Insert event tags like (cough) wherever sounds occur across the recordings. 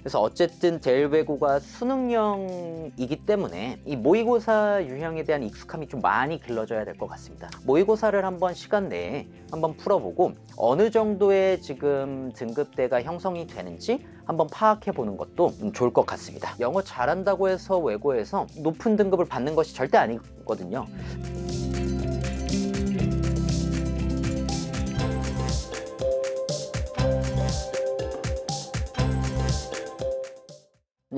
그래서 어쨌든 대외고가 수능형이기 때문에 이 모의고사 유형에 대한 익숙함이 좀 많이 길러져야 될 것 같습니다. 모의고사를 한번 시간 내에 한번 풀어보고 어느 정도의 지금 등급대가 형성이 되는지 한번 파악해 보는 것도 음, 좋을 것 같습니다. 영어 잘한다고 해서 외고에서 높은 등급을 받는 것이 절대 아니거든요.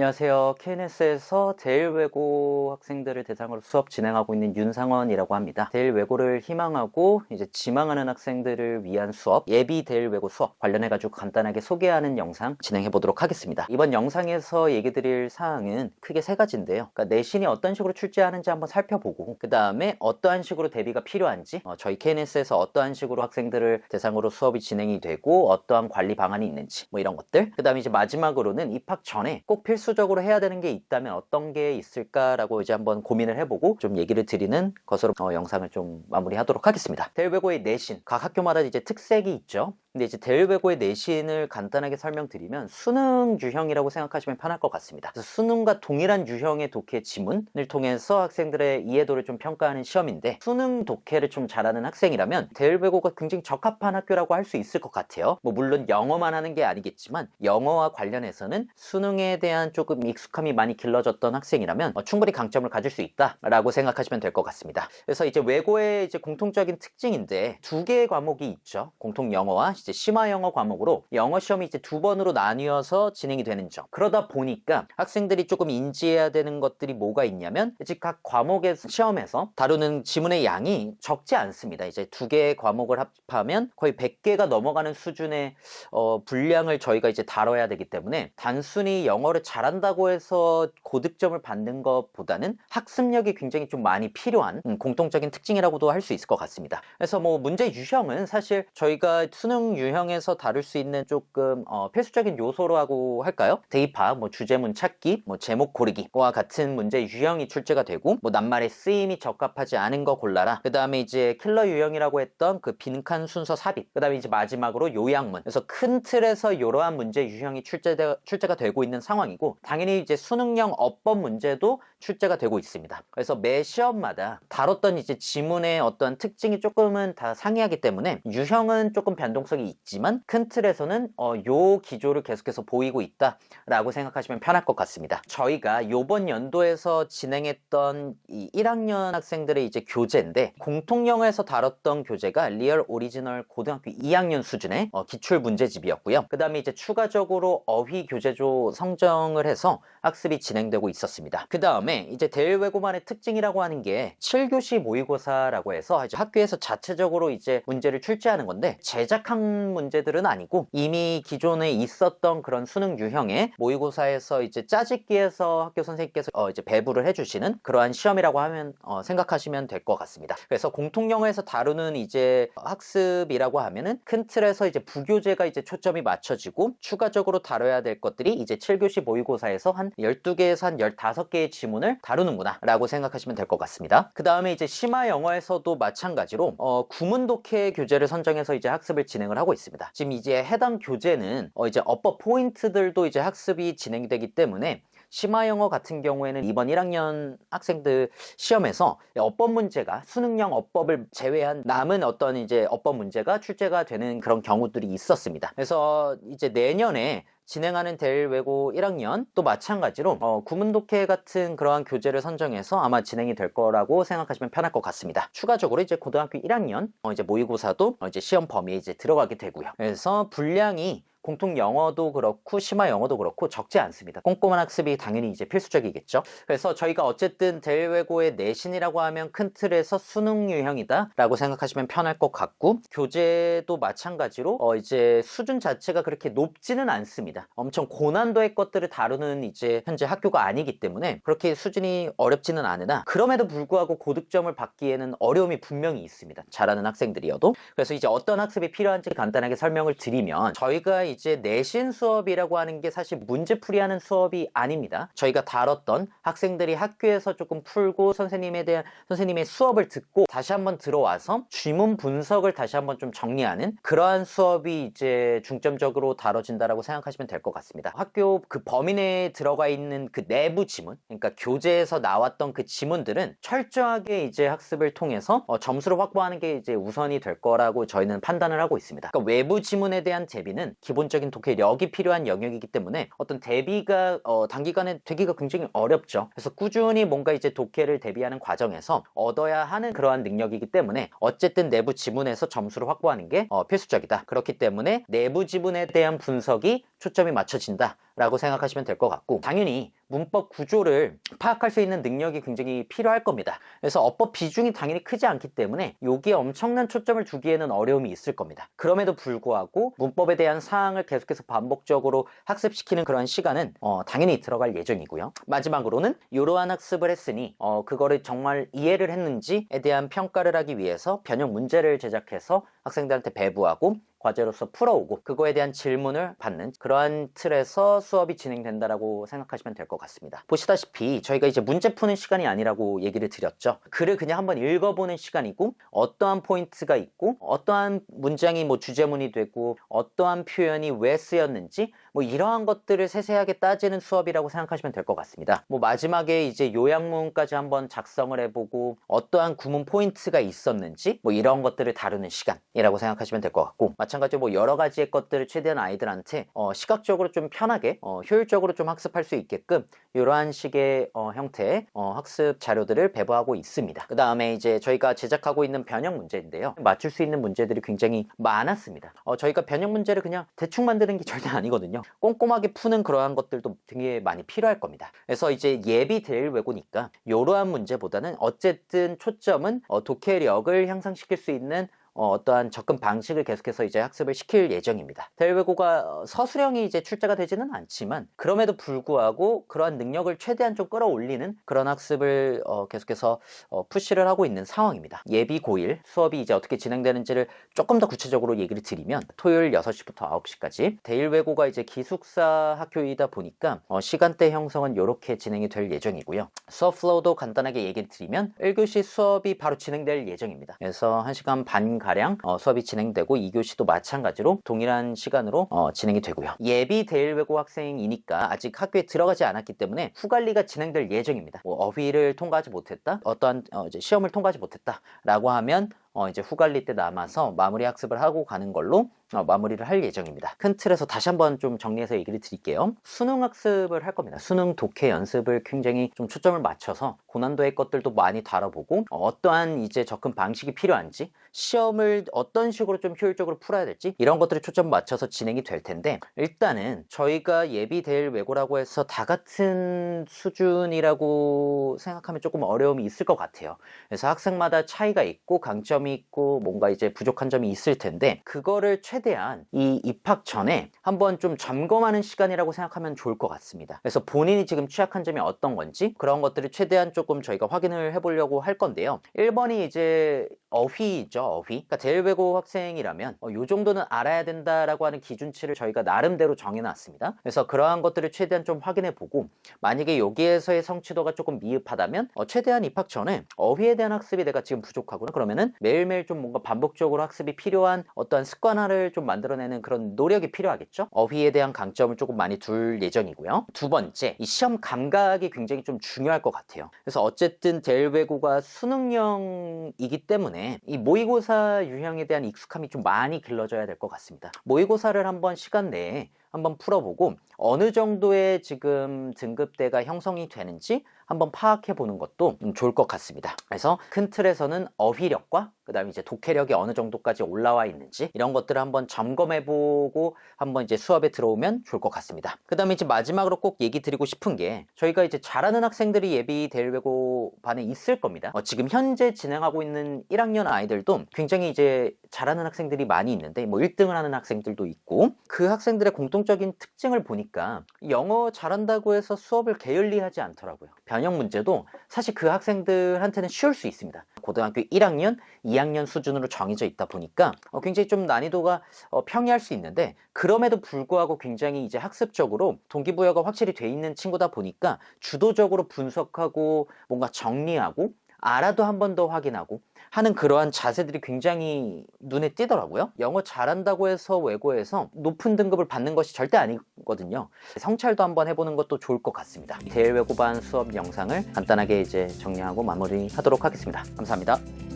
안녕하세요. KNS에서 대일외고 학생들을 대상으로 수업 진행하고 있는 윤상원이라고 합니다. 대일외고를 희망하고 이제 지망하는 학생들을 위한 수업, 예비 대일외고 수업 관련해가지고 간단하게 소개하는 영상 진행해 보도록 하겠습니다. 이번 영상에서 얘기 드릴 사항은 크게 세 가지인데요. 그러니까 내신이 어떤 식으로 출제하는지 한번 살펴보고, 그 다음에 어떠한 식으로 대비가 필요한지, 어, 저희 KNS에서 어떠한 식으로 학생들을 대상으로 수업이 진행이 되고, 어떠한 관리 방안이 있는지, 뭐 이런 것들. 그 다음에 이제 마지막으로는 입학 전에 꼭 필수 적으로 해야 되는 게 있다면 어떤 게 있을까라고 이제 한번 고민을 해보고 좀 얘기를 드리는 것으로 어, 영상을 좀 마무리하도록 하겠습니다. 대외고의 내신 각 학교마다 이제 특색이 있죠. 근데 이제 대외고의 내신을 간단하게 설명드리면 수능 유형이라고 생각하시면 편할 것 같습니다. 수능과 동일한 유형의 독해 지문을 통해서 학생들의 이해도를 좀 평가하는 시험인데 수능 독해를 좀 잘하는 학생이라면 대외고가 굉장히 적합한 학교라고 할 수 있을 것 같아요. 뭐 물론 영어만 하는 게 아니겠지만 영어와 관련해서는 수능에 대한 조금 익숙함이 많이 길러졌던 학생이라면 어, 충분히 강점을 가질 수 있다라고 생각하시면 될 것 같습니다. 그래서 이제 외고의 이제 공통적인 특징인데 두 개의 과목이 있죠. 공통 영어와 이제 심화 영어 과목으로 영어 시험이 이제 두 번으로 나뉘어서 진행이 되는 점. 그러다 보니까 학생들이 조금 인지해야 되는 것들이 뭐가 있냐면 이제 각 과목의 시험에서 다루는 지문의 양이 적지 않습니다. 이제 두 개의 과목을 합하면 거의 100개가 넘어가는 수준의 어, 분량을 저희가 이제 다뤄야 되기 때문에 단순히 영어를 잘한다고 해서 고득점을 받는 것보다는 학습력이 굉장히 좀 많이 필요한 음, 공통적인 특징이라고도 할 수 있을 것 같습니다. 그래서 뭐 문제 유형은 사실 저희가 수능 유형에서 다룰 수 있는 조금 어, 필수적인 요소라고 할까요? 대입학, 뭐 주제문 찾기, 뭐 제목 고르기와 같은 문제 유형이 출제가 되고 뭐 낱말의 쓰임이 적합하지 않은 거 골라라. 그 다음에 이제 킬러 유형이라고 했던 그 빈칸 순서 삽입. 그 다음에 이제 마지막으로 요약문. 그래서 큰 틀에서 이러한 문제 유형이 출제되, 출제가 되고 있는 상황이고 당연히 이제 수능형 어법 문제도 출제가 되고 있습니다. 그래서 매 시험마다 다뤘던 이제 지문의 어떤 특징이 조금은 다 상이하기 때문에 유형은 조금 변동성이 있지만 큰 틀에서는 어, 요 기조를 계속해서 보이고 있다라고 생각하시면 편할 것 같습니다. 저희가 요번 연도에서 진행했던 이 1학년 학생들의 이제 교재인데 공통영어에서 다뤘던 교재가 리얼 오리지널 고등학교 2학년 수준의 어, 기출 문제집이었고요. 그 다음에 이제 추가적으로 어휘 교재조 성정을 해서 학습이 진행되고 있었습니다. 그 다음에 이제 대외외고만의 특징이라고 하는 게 7교시 모의고사라고 해서 이제 학교에서 자체적으로 이제 문제를 출제하는 건데 제작한 문제들은 아니고 이미 기존에 있었던 그런 수능 유형의 모의고사에서 이제 짜집기해서 학교 선생님께서 어 이제 배부를 해주시는 그러한 시험이라고 하면 어 생각하시면 될 것 같습니다. 그래서 공통영어에서 다루는 이제 학습이라고 하면은 큰 틀에서 이제 부교재가 이제 초점이 맞춰지고 추가적으로 다뤄야 될 것들이 이제 7교시 모의고사에서 한 12개에서 한 15개의 지문을 다루는구나 라고 생각하시면 될 것 같습니다. 그 다음에 이제 심화 영어에서도 마찬가지로 어, 구문 독해 교재를 선정해서 이제 학습을 진행을 하고 있습니다. 지금 이제 해당 교재는 어, 이제 어법 포인트들도 이제 학습이 진행이 되기 때문에 심화 영어 같은 경우에는 이번 1학년 학생들 시험에서 어법 문제가 수능형 어법을 제외한 남은 어떤 이제 어법 문제가 출제가 되는 그런 경우들이 있었습니다. 그래서 이제 내년에 진행하는 대외고 1학년 또 마찬가지로 어, 구문독해 같은 그러한 교재를 선정해서 아마 진행이 될 거라고 생각하시면 편할 것 같습니다. 추가적으로 이제 고등학교 1학년 어, 이제 모의고사도 어, 이제 시험 범위에 이제 들어가게 되고요. 그래서 분량이 공통 영어도 그렇고 심화 영어도 그렇고 적지 않습니다. 꼼꼼한 학습이 당연히 이제 필수적이겠죠. 그래서 저희가 어쨌든 대외고의 내신이라고 하면 큰 틀에서 수능 유형이다라고 생각하시면 편할 것 같고 교재도 마찬가지로 어 이제 수준 자체가 그렇게 높지는 않습니다. 엄청 고난도의 것들을 다루는 이제 현재 학교가 아니기 때문에 그렇게 수준이 어렵지는 않으나 그럼에도 불구하고 고득점을 받기에는 어려움이 분명히 있습니다. 잘하는 학생들이어도 그래서 이제 어떤 학습이 필요한지 간단하게 설명을 드리면 저희가 이제 내신 수업이라고 하는 게 사실 문제풀이하는 수업이 아닙니다. 저희가 다뤘던 학생들이 학교에서 조금 풀고 선생님에 대한 선생님의 수업을 듣고 다시 한번 들어와서 지문 분석을 다시 한번 좀 정리하는 그러한 수업이 이제 중점적으로 다뤄진다라고 생각하시면 될 것 같습니다. 학교 그 범위 내에 들어가 있는 그 내부 지문, 그러니까 교재에서 나왔던 그 지문들은 철저하게 이제 학습을 통해서 어, 점수를 확보하는 게 이제 우선이 될 거라고 저희는 판단을 하고 있습니다. 그러니까 외부 지문에 대한 대비는 기본 적인 독해력이 필요한 영역이기 때문에 어떤 대비가 어, 단기간에 되기가 굉장히 어렵죠. 그래서 꾸준히 뭔가 이제 독해를 대비하는 과정에서 얻어야 하는 그러한 능력이기 때문에 어쨌든 내부 지문에서 점수를 확보하는 게 어, 필수적이다. 그렇기 때문에 내부 지문에 대한 분석이 초점이 맞춰진다. 라고 생각하시면 될 것 같고 당연히 문법 구조를 파악할 수 있는 능력이 굉장히 필요할 겁니다. 그래서 어법 비중이 당연히 크지 않기 때문에 여기에 엄청난 초점을 두기에는 어려움이 있을 겁니다. 그럼에도 불구하고 문법에 대한 사항을 계속해서 반복적으로 학습시키는 그런 시간은 어, 당연히 들어갈 예정이고요. 마지막으로는 이러한 학습을 했으니 어, 그거를 정말 이해를 했는지에 대한 평가를 하기 위해서 변형 문제를 제작해서 학생들한테 배부하고 과제로서 풀어오고 그거에 대한 질문을 받는 그러한 틀에서 수업이 진행된다라고 생각하시면 될 것 같습니다. 보시다시피 저희가 이제 문제 푸는 시간이 아니라고 얘기를 드렸죠. 글을 그냥 한번 읽어보는 시간이고 어떠한 포인트가 있고 어떠한 문장이 뭐 주제문이 되고 어떠한 표현이 왜 쓰였는지 뭐 이러한 것들을 세세하게 따지는 수업이라고 생각하시면 될 것 같습니다. 뭐 마지막에 이제 요약문까지 한번 작성을 해보고 어떠한 구문 포인트가 있었는지 뭐 이런 것들을 다루는 시간이라고 생각하시면 될 것 같고 마찬가지로 뭐 여러 가지의 것들을 최대한 아이들한테 어 시각적으로 좀 편하게 어 효율적으로 좀 학습할 수 있게끔 이러한 식의 어 형태의 어 학습 자료들을 배부하고 있습니다. 그 다음에 이제 저희가 제작하고 있는 변형 문제인데요. 맞출 수 있는 문제들이 굉장히 많았습니다. 어 저희가 변형 문제를 그냥 대충 만드는 게 (laughs) 절대 아니거든요. 꼼꼼하게 푸는 그러한 것들도 되게 많이 필요할 겁니다. 그래서 이제 예비 대일 외고니까 이러한 문제보다는 어쨌든 초점은 어 독해력을 향상시킬 수 있는 어, 떠한 접근 방식을 계속해서 이제 학습을 시킬 예정입니다. 대외고가 서술형이 이제 출제가 되지는 않지만 그럼에도 불구하고 그러한 능력을 최대한 좀 끌어올리는 그런 학습을 어, 계속해서 어, 푸시를 하고 있는 상황입니다. 예비 고1 수업이 이제 어떻게 진행되는지를 조금 더 구체적으로 얘기를 드리면 토요일 6시부터 9시까지 대일외고가 이제 기숙사 학교이다 보니까 어, 시간대 형성은 이렇게 진행이 될 예정이고요. 수업 플로우도 간단하게 얘기를 드리면 1교시 수업이 바로 진행될 예정입니다. 그래서 1시간 반 가량 어, 수업이 진행되고 2교시도 마찬가지로 동일한 시간으로 어, 진행이 되고요. 예비 대일외고 학생이니까 아직 학교에 들어가지 않았기 때문에 후관리가 진행될 예정입니다. 뭐 어휘를 통과하지 못했다, 어떠한 어, 시험을 통과하지 못했다라고 하면 어, 이제 후관리 때 남아서 마무리 학습을 하고 가는 걸로 어, 마무리를 할 예정입니다. 큰 틀에서 다시 한번 좀 정리해서 얘기를 드릴게요. 수능 학습을 할 겁니다. 수능 독해 연습을 굉장히 좀 초점을 맞춰서 고난도의 것들도 많이 다뤄보고 어, 어떠한 이제 접근 방식이 필요한지 시험을 어떤 식으로 좀 효율적으로 풀어야 될지 이런 것들을 초점 맞춰서 진행이 될 텐데 일단은 저희가 예비 대일 외고라고 해서 다 같은 수준이라고 생각하면 조금 어려움이 있을 것 같아요. 그래서 학생마다 차이가 있고 강점 이 있고 뭔가 이제 부족한 점이 있을 텐데 그거를 최대한 이 입학 전에 한번 좀 점검하는 시간이라고 생각하면 좋을 것 같습니다. 그래서 본인이 지금 취약한 점이 어떤 건지 그런 것들을 최대한 조금 저희가 확인을 해보려고 할 건데요. 1번이 이제 어휘죠, 어휘. 그러니까 대외고 학생이라면 어, 요 정도는 알아야 된다라고 하는 기준치를 저희가 나름대로 정해놨습니다. 그래서 그러한 것들을 최대한 좀 확인해보고 만약에 여기에서의 성취도가 조금 미흡하다면 어, 최대한 입학 전에 어휘에 대한 학습이 내가 지금 부족하구나 그러면은 매 일매일 좀 뭔가 반복적으로 학습이 필요한 어떠한 습관화를 좀 만들어내는 그런 노력이 필요하겠죠. 어휘에 대한 강점을 조금 많이 둘 예정이고요. 두 번째, 이 시험 감각이 굉장히 좀 중요할 것 같아요. 그래서 어쨌든 대외고가 수능형이기 때문에 이 모의고사 유형에 대한 익숙함이 좀 많이 길러져야 될 것 같습니다. 모의고사를 한번 시간 내에 한번 풀어보고 어느 정도의 지금 등급대가 형성이 되는지 한번 파악해 보는 것도 음, 좋을 것 같습니다. 그래서 큰 틀에서는 어휘력과 그 다음에 이제 독해력이 어느 정도까지 올라와 있는지 이런 것들을 한번 점검해 보고 한번 이제 수업에 들어오면 좋을 것 같습니다. 그 다음에 이제 마지막으로 꼭 얘기 드리고 싶은 게 저희가 이제 잘하는 학생들이 예비 대외고 반에 있을 겁니다. 어, 지금 현재 진행하고 있는 1학년 아이들도 굉장히 이제 잘하는 학생들이 많이 있는데 뭐 1등을 하는 학생들도 있고 그 학생들의 공통 공통적인 특징을 보니까 영어 잘한다고 해서 수업을 게을리하지 않더라고요. 변형 문제도 사실 그 학생들한테는 쉬울 수 있습니다. 고등학교 1학년, 2학년 수준으로 정해져 있다 보니까 어, 굉장히 좀 난이도가 어, 평이할 수 있는데 그럼에도 불구하고 굉장히 이제 학습적으로 동기부여가 확실히 돼 있는 친구다 보니까 주도적으로 분석하고 뭔가 정리하고 알아도 한 번 더 확인하고 하는 그러한 자세들이 굉장히 눈에 띄더라고요. 영어 잘한다고 해서 외고에서 높은 등급을 받는 것이 절대 아니거든요. 성찰도 한번 해보는 것도 좋을 것 같습니다. 대외고반 수업 영상을 간단하게 이제 정리하고 마무리하도록 하겠습니다. 감사합니다.